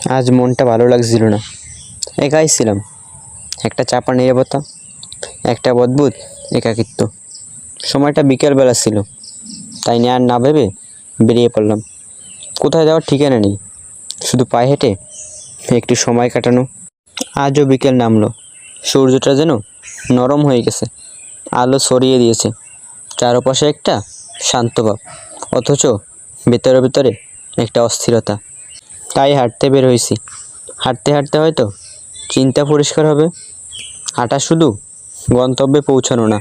আজ মনটা ভালো লাগছিল না। একাই ছিলাম। একটা চাপা নিরাপত্তা একটা অদ্ভুত একাকিত্ব। সময়টা বিকেলবেলা ছিল। তাই নিয়ে আর না ভেবে বেরিয়ে পড়লাম। কোথায় যাওয়ার ঠিকানা নেই। শুধু পায়ে হেঁটে একটু সময় কাটানো। আজও বিকেল নামলো। সূর্যটা যেন নরম হয়ে গেছে। আলো সরিয়ে দিয়েছে। চারপাশে একটা শান্তভাব অথচ ভেতরে ভেতরে একটা অস্থিরতা। তাই হাঁটতে বের হয়েছি। হাঁটতে হাঁটতে হয়তো চিন্তা পরিষ্কার হবে। হাঁটা শুধু গন্তব্যে পৌঁছানো না,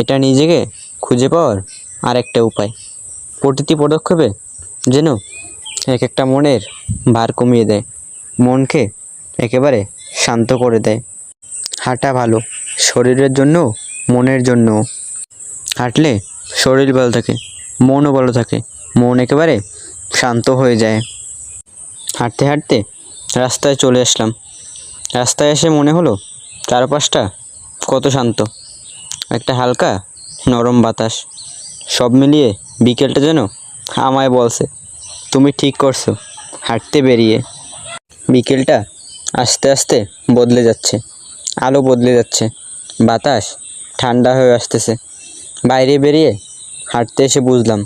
এটা নিজেকে খুঁজে পাওয়ার আর একটা উপায়। প্রতিটি পদক্ষেপে যেন এক একটা মনের ভার কমিয়ে দেয়, মনকে একেবারে শান্ত করে দেয়। হাঁটা ভালো, শরীরের জন্য মনের জন্য হাঁটলে শরীর ভালো থাকে, মনও ভালো থাকে, মন একেবারে শান্ত হয়ে যায়। হাঁটতে হাঁটতে রাস্তায় চলে আসলাম। রাস্তায় এসে মনে হলো চারপাশটা কত শান্ত। একটা হালকা নরম বাতাস। সব মিলিয়ে বিকেলটা যেন আমায় বলছে, তুমি ঠিক করছ, হাঁটতে বেরিয়ে। বিকেলটা আস্তে আস্তে বদলে যাচ্ছে, আলো বদলে যাচ্ছে। বাতাস ঠান্ডা হয়ে আসতেছে। বাইরে বেরিয়ে হাঁটতে এসে বুঝলাম,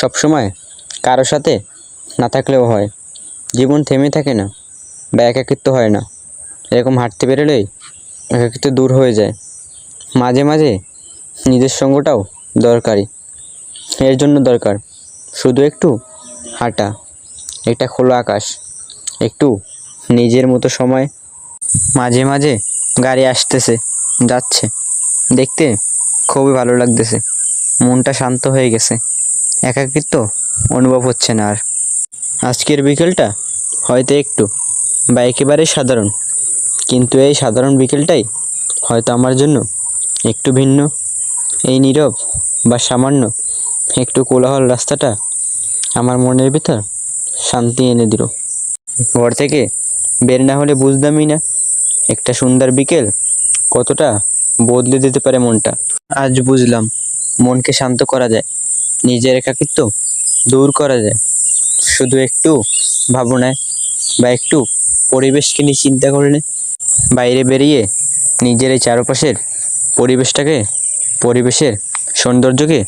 সবসময় কারও সাথে না থাকলেও হয়। জীবন থেমে থাকে না, বা একাকিত্ব হয় না। এরকম হাঁটতে বেরোলেই একাকিত্ব দূর হয়ে যায়। মাঝে মাঝে নিজের সঙ্গটাও দরকারি। এর জন্য দরকার শুধু একটু হাঁটা, একটা খোলা আকাশ, একটু নিজের মতো সময়। মাঝে মাঝে গাড়ি আসতেছে, যাচ্ছে, দেখতে খুবই ভালো লাগতেছে। মনটা শান্ত হয়ে গেছে। একাকিত্ব অনুভব হচ্ছে না আর। আজকের বিকেলটা হয়তো একটু। বা একেবারে সাধারণ। কিন্তু এই সাধারণ বিকেলটাই হয়তো আমার জন্য একটু ভিন্ন। এই নীরব বা সামান্য একটু কোলাহল রাস্তাটা আমার মনের ভিতর শান্তি এনে দিল। ঘর থেকে বের না হলে বুঝতামই না একটা সুন্দর বিকেল কতটা বদলে দিতে পারে মনটা। আজ বুঝলাম মনকে শান্ত করা যায়, নিজের একাকিত্ব দূর করা যায়। শুধু একটু ভাবনায় বা একটু পরিবেশকে নিয়ে চিন্তা করলে বাইরে বেরিয়ে নিজের এই চারপাশের পরিবেশটাকে, পরিবেশের সৌন্দর্যকে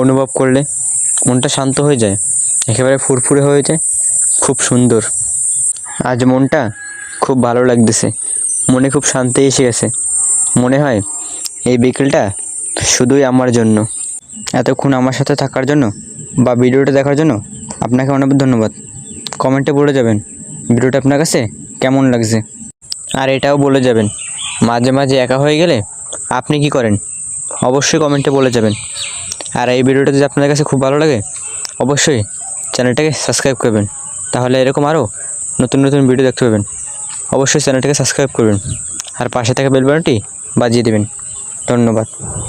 অনুভব করলে মনটা শান্ত হয়ে যায়, একেবারে ফুরফুরে হয়ে যায়, খুব সুন্দর। আজ মনটা খুব ভালো লাগতেছে, মনে খুব শান্তি এসে গেছে। মনে হয় এই বিকেলটা শুধুই আমার জন্য। এতক্ষণ আমার সাথে থাকার জন্য বা ভিডিওটা দেখার জন্য আপনাকে অনেক ধন্যবাদ। কমেন্টে বলে যাবেন। ভিডিওটা আপনার কাছে কেমন লাগছে? আর এটাও বলে যাবেন, মাঝে মাঝে একা হয়ে গেলে আপনি কি করেন? অবশ্যই কমেন্টে বলে যাবেন। আর এই ভিডিওটা যদি আপনাদের কাছে খুব ভালো লাগে, অবশ্যই চ্যানেলটাকে সাবস্ক্রাইব করবেন। তাহলে এরকম আরও নতুন নতুন ভিডিও দেখতে পাবেন। অবশ্যই চ্যানেলটাকে সাবস্ক্রাইব করবেন। আর পাশে থাকা বেল বাটনটি বাজিয়ে দেবেন। ধন্যবাদ।